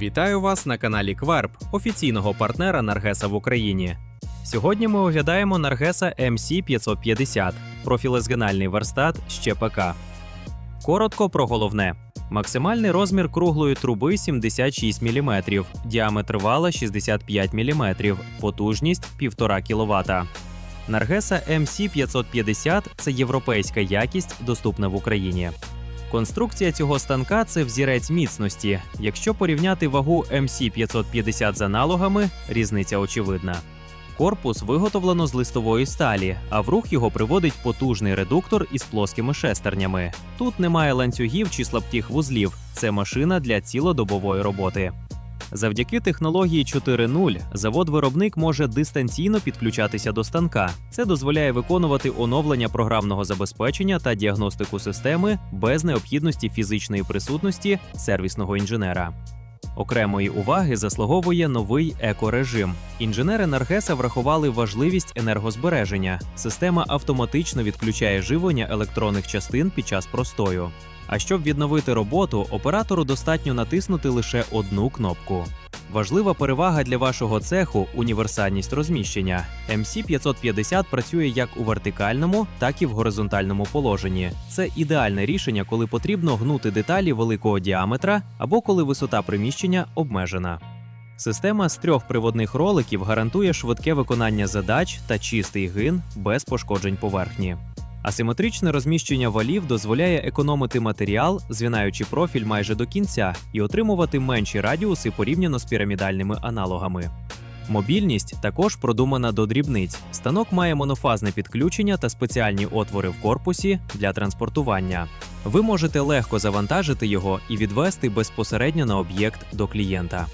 Вітаю вас на каналі Кверб, офіційного партнера Наргеса в Україні. Сьогодні ми оглядаємо Наргеса MC550, профілезгональний верстат з ЧПК. Коротко про головне. Максимальний розмір круглої труби 76 мм, діаметр вала 65 мм, потужність 1,5 кВт. Наргеса MC550 це європейська якість, доступна в Україні. Конструкція цього станка це взірець міцності. Якщо порівняти вагу MC550 з аналогами, різниця очевидна. Корпус виготовлено з листової сталі, а в рух його приводить потужний редуктор із плоскими шестернями. Тут немає ланцюгів чи слабких вузлів. Це машина для цілодобової роботи. Завдяки технології 4.0 завод-виробник може дистанційно підключатися до станка. Це дозволяє виконувати оновлення програмного забезпечення та діагностику системи без необхідності фізичної присутності сервісного інженера. Окремої уваги заслуговує новий екорежим. Інженери Наргеса врахували важливість енергозбереження. Система автоматично відключає живлення електронних частин під час простою. А щоб відновити роботу, оператору достатньо натиснути лише одну кнопку. Важлива перевага для вашого цеху універсальність розміщення. MC550 працює як у вертикальному, так і в горизонтальному положенні. Це ідеальне рішення, коли потрібно гнути деталі великого діаметра або коли висота приміщення обмежена. Система з трьох приводних роликів гарантує швидке виконання задач та чистий гин без пошкоджень поверхні. Асиметричне розміщення валів дозволяє економити матеріал, звінаючи профіль майже до кінця, і отримувати менші радіуси порівняно з пірамідальними аналогами. Мобільність також продумана до дрібниць. Станок має монофазне підключення та спеціальні отвори в корпусі для транспортування. Ви можете легко завантажити його і відвести безпосередньо на об'єкт до клієнта.